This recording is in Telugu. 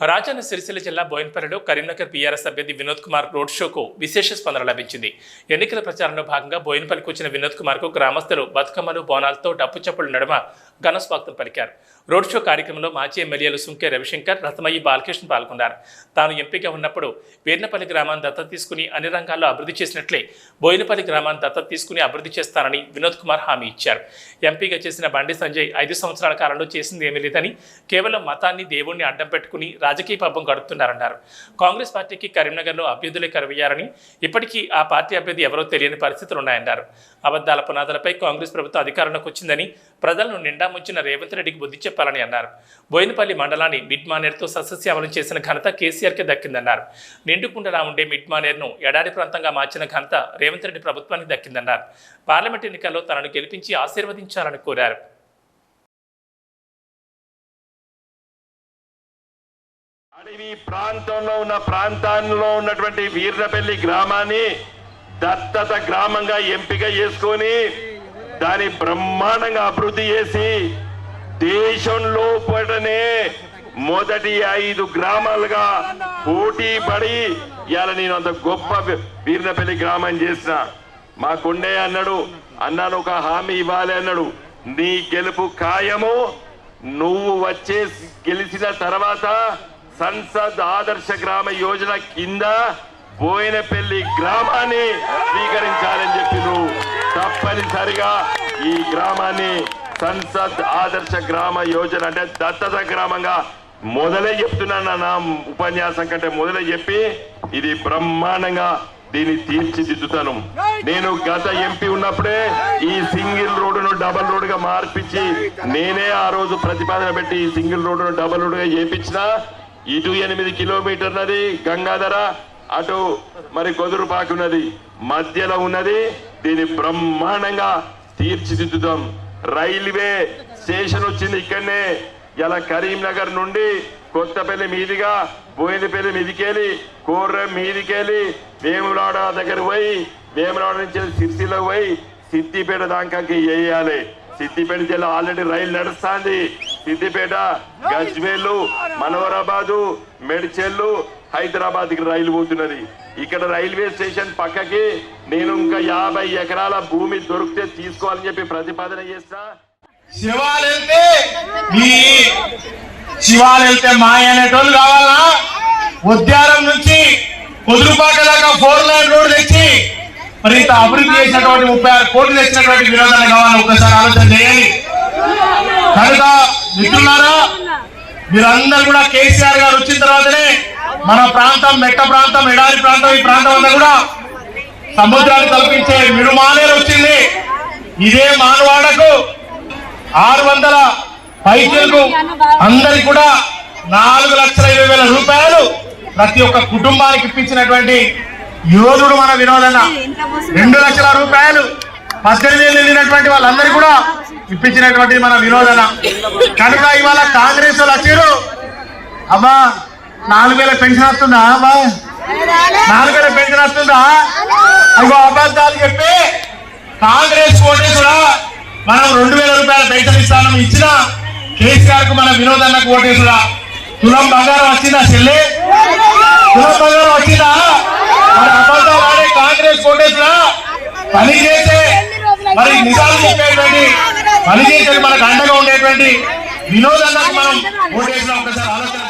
రాజన్న సిరిసిల్ల జిల్లా బోయిన్పల్లిలో కరీంనగర్ బీఆర్ఎస్ అభ్యర్థి వినోద్ కుమార్ రోడ్ షోకు విశేష స్పందన లభించింది. ఎన్నికల ప్రచారంలో భాగంగా బోయిన్పల్లికి వచ్చిన వినోద్ కుమార్కు గ్రామస్తులు బతుకమ్మలు బోనాలతో డప్పు చప్పులు నడుమ ఘన స్వాగతం పలికారు. రోడ్ షో కార్యక్రమంలో మాజీ ఎమ్మెల్యేలు సుంకే రవిశంకర్ రతమయ్యి బాలకృష్ణ పాల్గొన్నారు. తాను ఎంపీగా ఉన్నప్పుడు వీర్నపల్లి గ్రామాన్ని దత్తత తీసుకుని అన్ని రంగాల్లో అభివృద్ధి చేసినట్లే బోయినపల్లి గ్రామాన్ని దత్తత తీసుకుని అభివృద్ధి చేస్తానని వినోద్ కుమార్ హామీ ఇచ్చారు. ఎంపీగా చేసిన బండి సంజయ్ ఐదు సంవత్సరాల కాలంలో చేసింది ఏమీ లేదని కేవలం మతాన్ని దేవుణ్ణి అడ్డం పెట్టుకుని రాజకీయ పబ్బం గడుపుతున్నారన్నారు కాంగ్రెస్ పార్టీకి కరీంనగర్లో అభ్యర్థులే కరువయ్యారని ఇప్పటికీ ఆ పార్టీ అభ్యర్థి ఎవరో తెలియని పరిస్థితులు ఉన్నాయన్నారు. అబద్ధాల పునాదులపై కాంగ్రెస్ ప్రభుత్వం అధికారంలోకి వచ్చిందని ప్రజలను నిండా ముంచిన రేవంత్ రెడ్డికి బుద్ధి చెప్పాలని అన్నారు. బోయినపల్లి మండలాన్ని మిడ్ మానేర్తో సస్యశ్యామలం చేసిన ఘనత కేసీఆర్కే దక్కిందన్నారు. నిండుకుండలా ఉండే మిడ్ మానేర్ను ఎడారి ప్రాంతంగా మార్చిన ఘనత రేవంత్ రెడ్డి ప్రభుత్వానికి దక్కిందన్నారు. పార్లమెంట్ ఎన్నికల్లో తనను గెలిపించి ఆశీర్వదించాలని కోరారు. అడవి ప్రాంతంలో ఉన్న ప్రాంతాల్లో ఉన్నటువంటి వీర్నపల్లి గ్రామాన్ని దత్తత గ్రామంగా ఎంపిక చేసుకొని దాని బ్రహ్మాండంగా అభివృద్ధి చేసి దేశంలో పడనే మొదటి ఐదు గ్రామాలుగా పోటీ పడి ఇవాళ నేను అంత గొప్ప వీర్నపల్లి గ్రామం చేసిన. మా కొండయ్య అన్నాడు అన్నాను ఒక హామీ ఇవ్వాలి అన్నాడు. నీ గెలుపు ఖాయము. నువ్వు వచ్చే గెలిచిన తర్వాత సంసద్ ఆదర్శ గ్రామ యోజన కింద బోయినపల్లి గ్రామాన్ని స్వీకరించాలని చెప్పి తప్పనిసరిగా ఈ గ్రామాన్ని సంసద్ ఆదర్శ గ్రామ యోజన అంటే దత్తత గ్రామంగా మొదలే చెప్తున్నాను నా ఉపన్యాసం కంటే మొదలే చెప్పి ఇది బ్రహ్మాండంగా దీన్ని తీర్చిదిద్దుతాను. నేను గత ఎంపీ ఉన్నప్పుడే ఈ సింగిల్ రోడ్డును డబల్ రోడ్డుగా మార్పించి నేనే ఆ రోజు ప్రతిపాదన పెట్టి ఈ సింగిల్ రోడ్డును డబల్ రోడ్డుగా చేపించిన. ఇటు ఎనిమిది కిలోమీటర్లది గంగాధర అటు మరి కొదురుపాకు నది మధ్యలో ఉన్నది దీన్ని బ్రహ్మాండంగా తీర్చిదిద్దుతాం రైల్వే స్టేషన్ వచ్చింది ఇక్కడనే. ఇలా కరీంనగర్ నుండి కొత్తపల్లి మీదిగా బోయినపల్లి మీదికెళ్ళి కోర్రం మీదికెళ్ళి వేములాడ దగ్గర పోయి వేములాడ నుంచి సిరిసిలో పోయి సిద్దిపేట దాకా వేయాలి. సిద్దిపేట జిల్లా ఆల్రెడీ రైలు నడుస్తుంది. సిద్దిపేట గజ్వేలు మనోరాబాదు మెడ్చెల్లు హైదరాబాద్ రైలు పోతున్నది. ఇక్కడ రైల్వే స్టేషన్ పక్కకి నేను ఇంకా యాభై ఎకరాల భూమి దొరికితే తీసుకోవాలని చెప్పి ప్రతిపాదన చేస్తా. శివాలు మీ మాయ అనేటోళ్ళు కావాలా? ఉద్యానం నుంచి కుదురుపాక దాకా ఫోర్ లైన్ రోడ్ తెచ్చి మరి ఇంత అభివృద్ధి చేసినటువంటి ముప్పై ఆరు కోట్లు తెచ్చినటువంటి వినోదాన్ని కావాలని ఒకసారి ఆలోచన చేయాలి కనుక మిత్రులారా మీరందరూ కూడా కేసీఆర్ గారు వచ్చిన తర్వాతనే మన ప్రాంతం మెట్ట ప్రాంతం ఎడారి ప్రాంతం ఈ ప్రాంతం అంతా కూడా సముద్రాన్ని తలపించే మిడుమానేరు వచ్చింది. ఇదే మానవాడకు ఆరు వందల పైసలకు అందరికి కూడా నాలుగు లక్షల ఇరవై వేల రూపాయలు ప్రతి ఒక్క కుటుంబానికి ఇప్పించినటువంటి యోధుడు మన వినోదన రెండు లక్షల రూపాయలు పద్దెనిమిది ఏళ్ళు వెళ్ళినటువంటి వాళ్ళందరూ కూడా ఇప్పించినటువంటి మన వినోదన. కనుక ఇవాళ కాంగ్రెస్ వాళ్ళు వచ్చారు. అమ్మా నాలుగు వేల పెన్షన్ వస్తుందా? అమ్మా నాలుగు వేల పెన్షన్ వస్తుందా? అయ్యో అబద్ధాలు చెప్పి కాంగ్రెస్ ఓటేసుడా? మనం రెండు వేల రూపాయల పెన్షన్ ఇస్తాను ఇచ్చిన కేసీఆర్కు మన వినోదన్నకు ఓటేసుడా? తులం బంగారం వచ్చిందా చెల్లి? తులం బంగారం వచ్చిందా? మన అబద్ధాలు ఆడే కాంగ్రెస్ ఓటేసుడా? పని చేసే మరి నిజాలు చెప్పేటువంటి పనిచేసేది మనకు అండగా ఉండేటువంటి వినోదన్నకు మనం ఓటేసిన ఒకసారి ఆలోచన